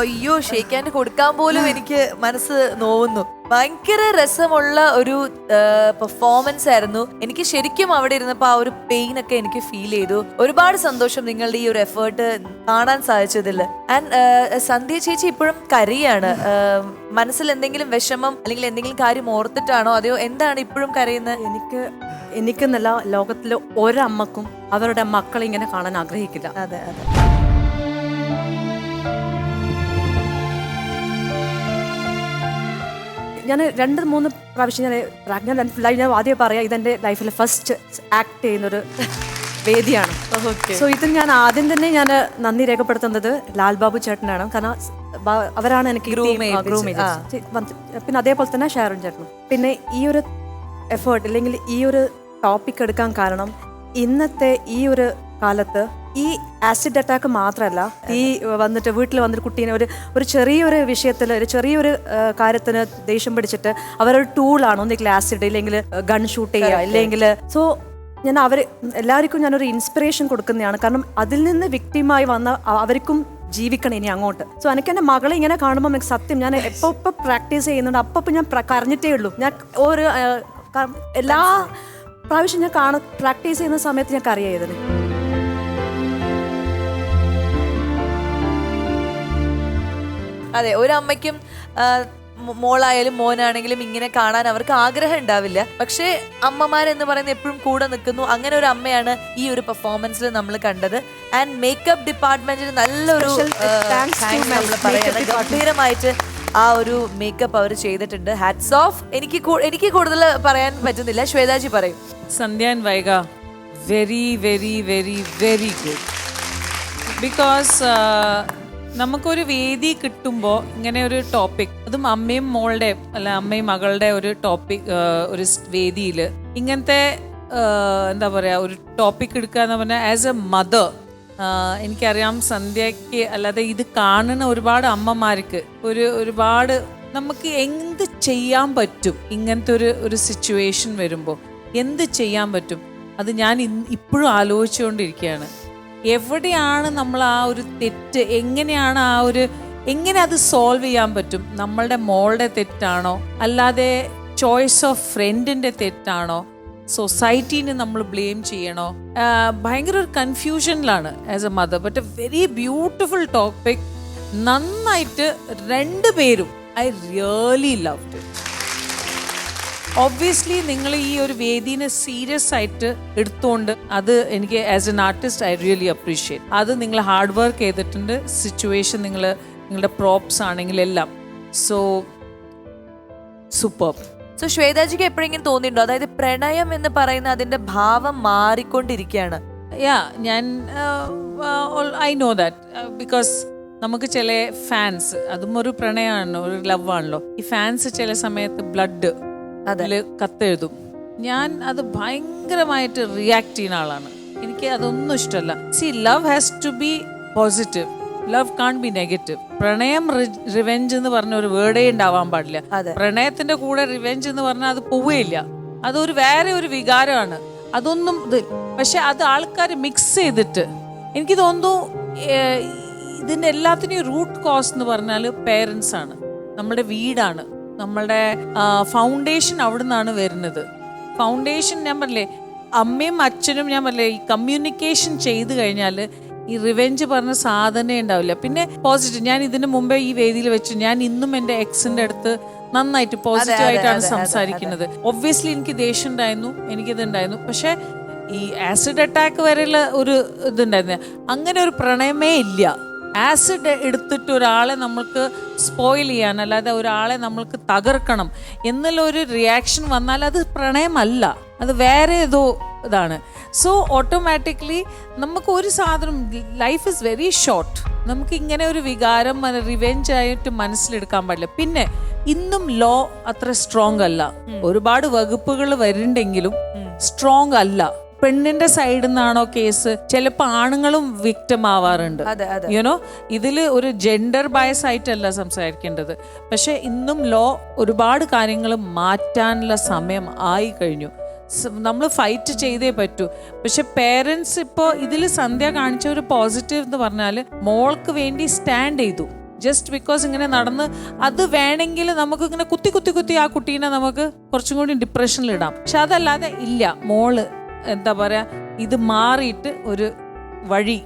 അയ്യോ ഷെയ്ക്കാൻ കൊടുക്കാൻ പോലും എനിക്ക് മനസ്സ് നോവുന്നു. ഭയങ്കര രസമുള്ള ഒരു പെർഫോമൻസ് ആയിരുന്നു. എനിക്ക് ശരിക്കും അവിടെ ഇരുന്നപ്പോൾ ആ ഒരു പെയിൻ ഒക്കെ എനിക്ക് ഫീൽ ചെയ്തു. ഒരുപാട് സന്തോഷം നിങ്ങളുടെ ഈ ഒരു എഫേർട്ട് കാണാൻ സാധിച്ചതിൽ ആൻഡ് സന്ധ്യ ചേച്ചി ഇപ്പോഴും കരയാണ്. മനസ്സിൽ എന്തെങ്കിലും വിഷമം അല്ലെങ്കിൽ എന്തെങ്കിലും കാര്യം ഓർത്തിട്ടാണോ? അതെയോ എന്താണ് ഇപ്പോഴും കരയുന്നത്? എനിക്ക് എനിക്കെന്നല്ല ലോകത്തിലെ ഒരമ്മക്കും അവരുടെ മക്കളെ ഇങ്ങനെ കാണാൻ ആഗ്രഹിക്കില്ല. അതെ അതെ. ഞാൻ രണ്ട് മൂന്ന് പ്രാവശ്യം ഞാൻ പ്രഗ്നന്റ് ഫുള്ളായി ഞാൻ ആദ്യം പറയാം ഇതെന്റെ ലൈഫിൽ ഫസ്റ്റ് ആക്ട് ചെയ്യുന്നൊരു വേദിയാണ്. സോ ഇതിൽ ഞാൻ ആദ്യം തന്നെ ഞാൻ നന്ദി രേഖപ്പെടുത്തുന്നത് ലാൽ ബാബു ചേട്ടനാണ്. കാരണം അവരാണ് എനിക്ക്. പിന്നെ അതേപോലെ തന്നെ ഷാരൂൺ ചേട്ടനും. പിന്നെ ഈ ഒരു എഫേർട്ട് അല്ലെങ്കിൽ ഈ ഒരു ടോപ്പിക് എടുക്കാൻ കാരണം ഇന്നത്തെ ഈ ഒരു കാലത്ത് ഈ ആസിഡ് അറ്റാക്ക് മാത്രമല്ല ഈ വന്നിട്ട് വീട്ടിൽ വന്നിട്ട് കുട്ടീനെ ഒരു ഒരു ചെറിയൊരു വിഷയത്തിൽ ഒരു ചെറിയൊരു കാര്യത്തിന് ദേഷ്യം പിടിച്ചിട്ട് അവരൊരു ടൂളാണ് ഒന്നെങ്കിൽ ആസിഡ് ഇല്ലെങ്കിൽ ഗൺ ഷൂട്ട് ചെയ്യുക ഇല്ലെങ്കിൽ സോ ഞാൻ അവർ എല്ലാവർക്കും ഞാനൊരു ഇൻസ്പിറേഷൻ കൊടുക്കുന്നതാണ്. കാരണം അതിൽ നിന്ന് വിക്ടിമായി വന്ന അവർക്കും ജീവിക്കണം ഇനി അങ്ങോട്ട്. സോ എനിക്ക് എന്റെ മകളെ ഇങ്ങനെ കാണുമ്പോൾ എനിക്ക് സത്യം ഞാൻ എപ്പോൾ ഇപ്പോൾ പ്രാക്ടീസ് ചെയ്യുന്നുണ്ട് അപ്പോൾ ഞാൻ കരഞ്ഞിട്ടേ ഉള്ളൂ. ഞാൻ ഒരു എല്ലാ പ്രാവശ്യം ഞാൻ കാണ പ്രാക്ടീസ് ചെയ്യുന്ന സമയത്ത് ഞാൻ കറിയാ അതെ ഒരു അമ്മയ്ക്കും മോളായാലും മോനാണെങ്കിലും ഇങ്ങനെ കാണാൻ അവർക്ക് ആഗ്രഹം ഉണ്ടാവില്ല. പക്ഷേ അമ്മമാരെന്ന് പറയുന്നത് എപ്പോഴും കൂടെ നിൽക്കുന്നു. അങ്ങനെ ഒരു അമ്മയാണ് ഈ ഒരു പെർഫോമൻസിൽ നമ്മൾ കണ്ടത്. ആൻഡ് മേക്കപ്പ് ഡിപ്പാർട്ട്മെന്റിന് നല്ലൊരു. ഗംഭീരമായിട്ട് ആ ഒരു മേക്കപ്പ് അവർ ചെയ്തിട്ടുണ്ട്. ഹാറ്റ്സ് ഓഫ് എനിക്ക് എനിക്ക് കൂടുതൽ പറയാൻ പറ്റുന്നില്ല. ശ്വേതാജി പറയും. Sandhya Vaiga very very very very good because നമുക്കൊരു വേദി കിട്ടുമ്പോൾ ഇങ്ങനെ ഒരു ടോപ്പിക് അതും അമ്മയും മോളുടെ അല്ല അമ്മയും മകളുടെ ഒരു ടോപ്പിക് ഒരു വേദിയിൽ ഇങ്ങനത്തെ എന്താ പറയുക ഒരു ടോപ്പിക് എടുക്കുക എന്ന് പറഞ്ഞാൽ ആസ് എ മദർ എനിക്കറിയാം സന്ധ്യയ്ക്ക് അല്ലാതെ ഇത് കാണുന്ന ഒരുപാട് അമ്മമാർക്ക് ഒരു ഒരുപാട് നമുക്ക് എന്ത് ചെയ്യാൻ പറ്റും ഇങ്ങനത്തെ ഒരു ഒരു സിറ്റുവേഷൻ വരുമ്പോൾ എന്ത് ചെയ്യാൻ പറ്റും? അത് ഞാൻ ഇപ്പോഴും ആലോചിച്ചുകൊണ്ടിരിക്കുകയാണ്. എവിടെയാണ് നമ്മൾ ആ ഒരു തെറ്റ്? എങ്ങനെയാണ് ആ ഒരു എങ്ങനെ അത് സോൾവ് ചെയ്യാൻ പറ്റും? നമ്മളുടെ മോളുടെ തെറ്റാണോ? അല്ലാതെ ചോയ്സ് ഓഫ് ഫ്രണ്ടിന്റെ തെറ്റാണോ? സൊസൈറ്റീനെ നമ്മൾ ബ്ലെയിം ചെയ്യണോ? ഭയങ്കര ഒരു കൺഫ്യൂഷനിലാണ് as a mother but a very beautiful topic നന്നായിട്ട് രണ്ട് പേരും I really love it obviously നിങ്ങൾ ഈ ഒരു വേദീനെ സീരിയസ് ആയിട്ട് എടുത്തുകൊണ്ട് അത് എനിക്ക് as an artist I really appreciate അത് നിങ്ങൾ ഹാർഡ് വർക്ക് ചെയ്തിട്ടുണ്ട് സിറ്റുവേഷൻ നിങ്ങൾ നിങ്ങളുടെ പ്രോപ്സ് ആണെങ്കിൽ എല്ലാം. സോ സൂപ്പർ സോ ശ്വേതാജിക്ക് എപ്പോഴെങ്കിലും തോന്നിയിട്ടുണ്ടോ? അതായത് പ്രണയം എന്ന് പറയുന്ന അതിന്റെ ഭാവം മാറിക്കൊണ്ടിരിക്കുകയാണ്. യാ ഞാൻ ഐ നോ ദാറ്റ് ബിക്കോസ് നമുക്ക് ചില ഫാൻസ് അതും ഒരു പ്രണയമാണല്ലോ ഒരു ലവ് ആണല്ലോ. ഈ ഫാൻസ് ചില സമയത്ത് ബ്ലഡ് കത്തെഴുതും. ഞാൻ അത് ഭയങ്കരമായിട്ട് റിയാക്ട് ചെയ്യുന്ന ആളാണ്. എനിക്ക് അതൊന്നും ഇഷ്ടമല്ല. See love has to be positive love can be negative പ്രണയം റിവെഞ്ച് എന്ന് പറഞ്ഞ ഒരു വേർഡേ ഉണ്ടാവാൻ പാടില്ല. പ്രണയത്തിന്റെ കൂടെ റിവെഞ്ച് എന്ന് പറഞ്ഞാൽ അത് പോവുകയില്ല അതൊരു വേറെ ഒരു വികാരമാണ്. അതൊന്നും ഇത് പക്ഷെ അത് ആൾക്കാർ മിക്സ് ചെയ്തിട്ട് എനിക്ക് തോന്നുന്നു ഇതിന്റെ എല്ലാത്തിനെയും റൂട്ട് കോസ് എന്ന് പറഞ്ഞാൽ പേരൻസ് ആണ്. നമ്മുടെ വീടാണ്. നമ്മളുടെ ഫൗണ്ടേഷൻ അവിടെ നിന്നാണ് വരുന്നത്. ഫൗണ്ടേഷൻ ഞാൻ പറഞ്ഞില്ലേ അമ്മയും അച്ഛനും ഞാൻ പറഞ്ഞില്ലേ ഈ കമ്മ്യൂണിക്കേഷൻ ചെയ്തു കഴിഞ്ഞാൽ ഈ റിവെഞ്ച് പറഞ്ഞ സാധനമേ ഉണ്ടാവില്ല. പിന്നെ പോസിറ്റീവ് ഞാൻ ഇതിനു മുമ്പേ ഈ വേദിയിൽ വെച്ച് ഞാൻ ഇന്നും എന്റെ എക്സിന്റെ അടുത്ത് നന്നായിട്ട് പോസിറ്റീവ് ആയിട്ടാണ് സംസാരിക്കുന്നത്. ഒബ്വിയസ്ലി എനിക്ക് ദേഷ്യം ഉണ്ടായിരുന്നു എനിക്കിത് ഉണ്ടായിരുന്നു പക്ഷേ ഈ ആസിഡ് അറ്റാക്ക് വരെയുള്ള ഒരു ഇതുണ്ടായിരുന്നു. അങ്ങനെ ഒരു പ്രണയമേ ഇല്ല. ആസിഡ് എടുത്തിട്ട് ഒരാളെ നമ്മൾക്ക് സ്പോയിൽ ചെയ്യാൻ അല്ലാതെ ഒരാളെ നമ്മൾക്ക് തകർക്കണം എന്നുള്ള ഒരു റിയാക്ഷൻ വന്നാൽ അത് പ്രണയമല്ല. അത് വേറെ ഏതോ ഇതാണ്. സോ ഓട്ടോമാറ്റിക്കലി നമുക്ക് ഒരു സാധനം ലൈഫ് ഇസ് വെരി ഷോർട്ട് നമുക്ക് ഇങ്ങനെ ഒരു വികാരം റിവെഞ്ച് ആയിട്ട് മനസ്സിലെടുക്കാൻ പാടില്ല. പിന്നെ ഇന്നും ലോ അത്ര സ്ട്രോങ് അല്ല. ഒരുപാട് വകുപ്പുകൾ വരുന്നുണ്ടെങ്കിലും സ്ട്രോങ് അല്ല. പെണ്ണിന്റെ സൈഡിൽ നിന്നാണോ കേസ് ചിലപ്പോൾ ആണുങ്ങളും വിക്റ്റം ആവാറുണ്ട്. യുനോ ഇതിൽ ഒരു ജെൻഡർ ബയസ് ആയിട്ടല്ല സംസാരിക്കേണ്ടത്. പക്ഷെ ഇന്നും ലോ ഒരുപാട് കാര്യങ്ങൾ മാറ്റാനുള്ള സമയം ആയി കഴിഞ്ഞു. നമ്മൾ ഫൈറ്റ് ചെയ്തേ പറ്റൂ. പക്ഷെ പേരൻസ് ഇപ്പോൾ ഇതിൽ സന്ധ്യ കാണിച്ച ഒരു പോസിറ്റീവ് എന്ന് പറഞ്ഞാൽ മോൾക്ക് വേണ്ടി സ്റ്റാൻഡ് ചെയ്തു. ജസ്റ്റ് ബിക്കോസ് ഇങ്ങനെ നടന്ന് അത് വേണമെങ്കിൽ നമുക്ക് ഇങ്ങനെ കുത്തി കുത്തി കുത്തി ആ കുട്ടീനെ നമുക്ക് കുറച്ചും കൂടി ഡിപ്രഷനിൽ ഇടാം. പക്ഷെ അതല്ലാതെ ഇല്ല. മോൾ എന്താ പറയുക ഇത് മാറിയിട്ട് ഒരു വഴി.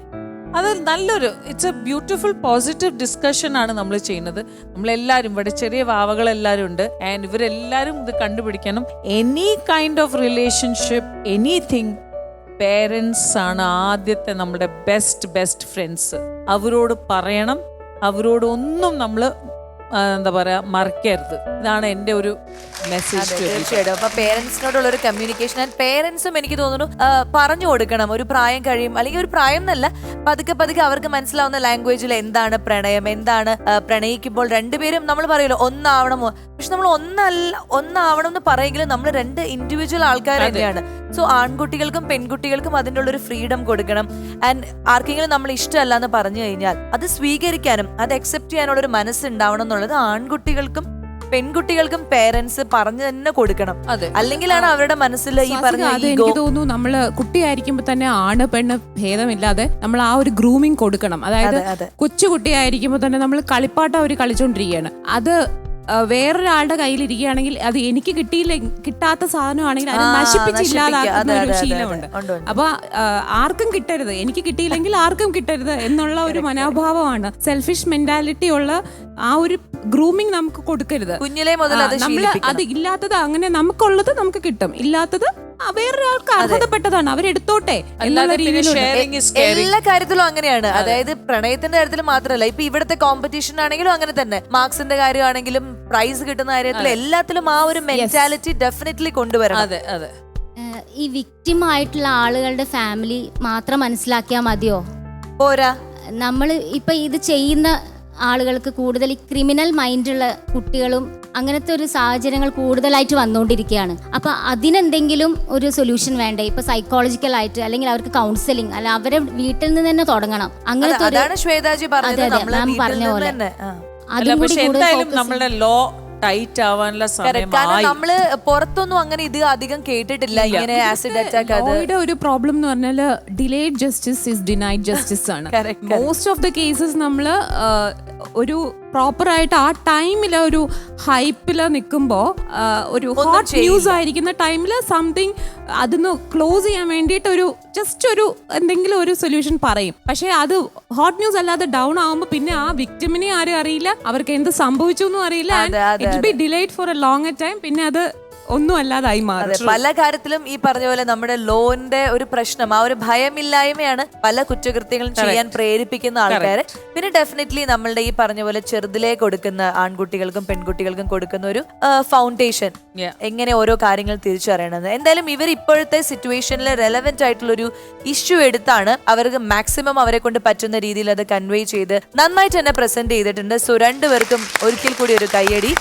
അത് നല്ലൊരു it's a beautiful positive discussion ആണ് നമ്മൾ ചെയ്യുന്നത്. നമ്മളെല്ലാവരും ഇവിടെ ചെറിയ വാവകളെല്ലാവരും ഉണ്ട്. ആൻഡ് ഇവരെല്ലാവരും ഇത് കണ്ടുപിടിക്കണം. Any kind of relationship anything parents ആണ് ആദ്യത്തെ നമ്മുടെ ബെസ്റ്റ് ബെസ്റ്റ് ഫ്രണ്ട്സ് അവരോട് പറയണം. അവരോട് ഒന്നും നമ്മൾ എന്താ പറയാ മറക്കരുത്. ഇതാണ് എന്റെ ഒരു മെസ്സേജ് തീർച്ചയായിട്ടും. അപ്പൊ പേരൻസിനോടുള്ള ഒരു കമ്മ്യൂണിക്കേഷൻ ആൻഡ് പേരൻസും എനിക്ക് തോന്നുന്നു പറഞ്ഞു കൊടുക്കണം. ഒരു പ്രായം കഴിയും അല്ലെങ്കിൽ ഒരു പ്രായം എന്നല്ല പതുക്കെ പതുക്കെ അവർക്ക് മനസ്സിലാവുന്ന ലാംഗ്വേജിൽ എന്താണ് പ്രണയം എന്താണ് പ്രണയിക്കുമ്പോൾ രണ്ടുപേരും നമ്മൾ പറയുമല്ലോ ഒന്നാവണമോ പക്ഷെ നമ്മൾ ഒന്നല്ല ഒന്നാവണം എന്ന് പറയെങ്കിലും നമ്മൾ രണ്ട് ഇൻഡിവിജ്വൽ ആൾക്കാർ തന്നെയാണ്. സോ ആൺകുട്ടികൾക്കും പെൺകുട്ടികൾക്കും അതിന്റെ ഉള്ളൊരു ഫ്രീഡം കൊടുക്കണം. ആൻഡ് ആർക്കെങ്കിലും നമ്മൾ ഇഷ്ടമല്ല എന്ന് പറഞ്ഞു കഴിഞ്ഞാൽ അത് സ്വീകരിക്കാനും അത് അക്സെപ്റ്റ് ചെയ്യാനുള്ള ഒരു മനസ്സുണ്ടാവണം എന്നുള്ളത് ആൺകുട്ടികൾക്കും പെൺകുട്ടികൾക്കും പേരൻസ് പറഞ്ഞു തന്നെ കൊടുക്കണം. അതെ. അല്ലെങ്കിലാണ് അവരുടെ മനസ്സിൽ ഈ പറഞ്ഞ എനിക്ക് തോന്നുന്നു നമ്മൾ കുട്ടിയായിരിക്കുമ്പോ തന്നെ ആണ് പെണ്ണ് ഭേദമില്ലാതെ നമ്മൾ ആ ഒരു ഗ്രൂമിങ് കൊടുക്കണം. അതായത് അതെ അതെ. കൊച്ചു കുട്ടിയായിരിക്കുമ്പോൾ തന്നെ നമ്മൾ കളിപ്പാട്ടം അവർ കളിച്ചോണ്ടിരിക്കുകയാണ്. അത് വേറൊരാളുടെ കയ്യിലിരിക്കുകയാണെങ്കിൽ അത് എനിക്ക് കിട്ടിയില്ല കിട്ടാത്ത സാധനമാണെങ്കിൽ അത് ആ, നശിപ്പിച്ച് നശിപ്പിക്കുക. ഇല്ലാതാക്കുന്ന അതെ, ഒരു ശീലമുണ്ട്. അപ്പൊ ആർക്കും കിട്ടരുത്. എനിക്ക് കിട്ടിയില്ലെങ്കിൽ ആർക്കും കിട്ടരുത് എന്നുള്ള ഒരു മനോഭാവമാണ്. സെൽഫിഷ് മെന്റാലിറ്റി ഉള്ള ആ ഒരു ഗ്രൂമിങ് നമുക്ക് കൊടുക്കരുത്. കുഞ്ഞിലെ മുതൽ നമ്മൾ അത് ഇല്ലാത്തത് അങ്ങനെ നമുക്കുള്ളത് നമുക്ക് കിട്ടും. ഇല്ലാത്തത് വേറൊരാൾക്ക് അർഹതപ്പെട്ടതാണ്. അവരെടുത്തോട്ടെ എന്നുള്ള രീതിയിലുള്ള എല്ലാ കാര്യത്തിലും അങ്ങനെയാണ്. അതായത് പ്രണയത്തിന്റെ കാര്യത്തിൽ മാത്രമല്ല ഇപ്പൊ ഇവിടുത്തെ കോമ്പറ്റീഷൻ ആണെങ്കിലും അങ്ങനെ തന്നെ. മാർക്സിന്റെ കാര്യമാണെങ്കിലും പ്രൈസ് കിട്ടുന്ന കാര്യത്തിൽ എല്ലാത്തിലും ആ ഒരു മെന്റാലിറ്റി ഡെഫിനറ്റ്ലി കൊണ്ടുവരണം. അതെ അതെ. ഈ വിക്ടിം ആയിട്ടുള്ള ആളുകളുടെ ഫാമിലി മാത്രം മനസ്സിലാക്കിയാൽ മതിയോ? പോരാ. നമ്മൾ ഇപ്പൊ ഇത് ചെയ്യുന്ന ആളുകൾക്ക് കൂടുതൽ ഈ ക്രിമിനൽ മൈൻഡുള്ള കുട്ടികളും അങ്ങനത്തെ ഒരു സാഹചര്യങ്ങൾ കൂടുതലായിട്ട് വന്നുകൊണ്ടിരിക്കുകയാണ് അപ്പൊ അതിനെന്തെങ്കിലും ഒരു സൊല്യൂഷൻ വേണ്ടേ ഇപ്പൊ സൈക്കോളജിക്കൽ ആയിട്ട് അല്ലെങ്കിൽ അവർക്ക് കൗൺസിലിംഗ് അല്ല അവരെ വീട്ടിൽ നിന്ന് തന്നെ തുടങ്ങണം അങ്ങനത്തെ ഒരു അതാണ് ശ്വേതാജി പറഞ്ഞത് അതെ, അതെ, മാം വീട്ടിൽ പറഞ്ഞ നിന്ന് പോലെ. തന്നെ ആ. അല്ല അതും കൂടി നമ്മളുടെ ലോ ടൈറ്റ് ആവാനുള്ള. സമയമായി നമ്മൾ പുറത്തൊന്നും അങ്ങനെ ഇത് അധികം കേട്ടിട്ടില്ല ഇങ്ങനെ ആസിഡ് അറ്റാക്ക് ലോയുടെ ഒരു പ്രോബ്ലം എന്ന് പറഞ്ഞാൽ delayed justice is denied justice ആണ് Correct, correct. Most of the cases നമ്മൾ ഒരു പ്രോപ്പർ ആയിട്ട് ആ ടൈമിൽ ഒരു ഹൈപ്പിൽ നിൽക്കുമ്പോൾ ഒരു ഹോട്ട്. ന്യൂസ് ആയിരിക്കുന്ന ടൈമിൽ സംതിങ് അതൊന്ന് ക്ലോസ് ചെയ്യാൻ വേണ്ടിയിട്ട് ഒരു ജസ്റ്റ് ഒരു എന്തെങ്കിലും ഒരു സൊല്യൂഷൻ പറയും. പക്ഷേ അത് ഹോട്ട് ന്യൂസ് അല്ലാതെ ഡൗൺ ആവുമ്പോൾ പിന്നെ ആ വിക്ടിമിനെ ആരും അറിയില്ല. അവർക്ക് എന്ത് സംഭവിച്ചു എന്നും അറിയില്ല. It be delayed for a long time പിന്നെ അത് ഒന്നും അല്ലാതായി മാറും. പല കാര്യത്തിലും ഈ പറഞ്ഞ പോലെ നമ്മുടെ ലോന്റെ ഒരു പ്രശ്നം ആ ഒരു ഭയമില്ലായ്മയാണ് പല കുറ്റകൃത്യങ്ങളും ചെയ്യാൻ പ്രേരിപ്പിക്കുന്ന ആൾക്കാര്. പിന്നെ ഡെഫിനറ്റ്ലി നമ്മളുടെ ഈ പറഞ്ഞ പോലെ ചെറുതിലേ കൊടുക്കുന്ന ആൺകുട്ടികൾക്കും പെൺകുട്ടികൾക്കും കൊടുക്കുന്ന ഒരു ഫൗണ്ടേഷൻ എങ്ങനെ ഓരോ കാര്യങ്ങൾ തിരിച്ചറിയണമെന്ന്. എന്തായാലും ഇവർ ഇപ്പോഴത്തെ സിറ്റുവേഷനിൽ റെലവെന്റ് ആയിട്ടുള്ള ഒരു ഇഷ്യൂ എടുത്താണ് അവർക്ക് മാക്സിമം അവരെ കൊണ്ട് പറ്റുന്ന രീതിയിൽ അത് കൺവേ ചെയ്ത് നന്നായിട്ട് തന്നെ പ്രസന്റ് ചെയ്തിട്ടുണ്ട്. സോ രണ്ടുപേർക്കും ഒരിക്കൽ കൂടി ഒരു കയ്യടി.